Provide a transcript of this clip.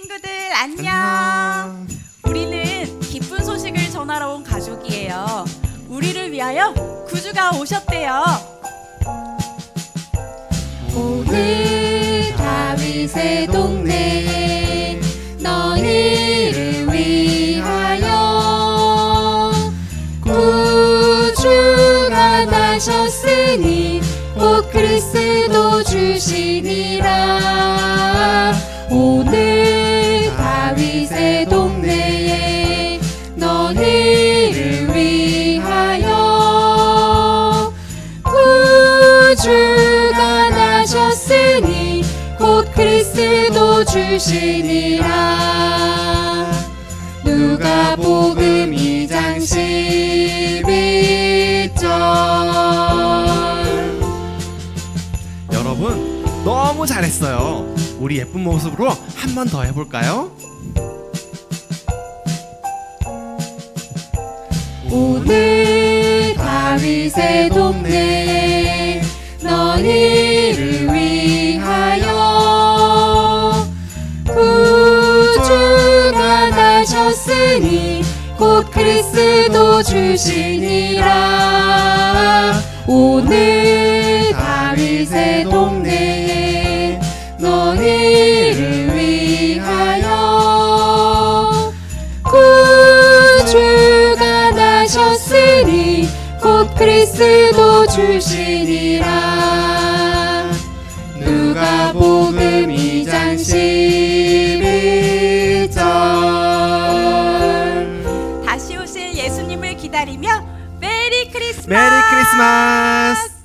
친구들 안녕. 우리는 기쁜 소식을 전하러 온 가족이에요. 우리를 위하여 구주가 오셨대요. 오늘 다윗의 동네에 너희를 위하여 구주가 나셨으니 곧 그리스도 주시니라 주가 나셨으니 곧 그리스도 주시니라 누가 복음 2장 11절 여러분 너무 잘했어요. 우리 예쁜 모습으로 한 번 더 해볼까요? 오늘 다윗의 동네에 너희를 위하여 구주가 나셨으니 곧 그리스도 주시니라. 오늘 곧 그리스도 주시니라 누가 복음 2장 11절 다시 오실 예수님을 기다리며 메리 크리스마스. 메리 크리스마스!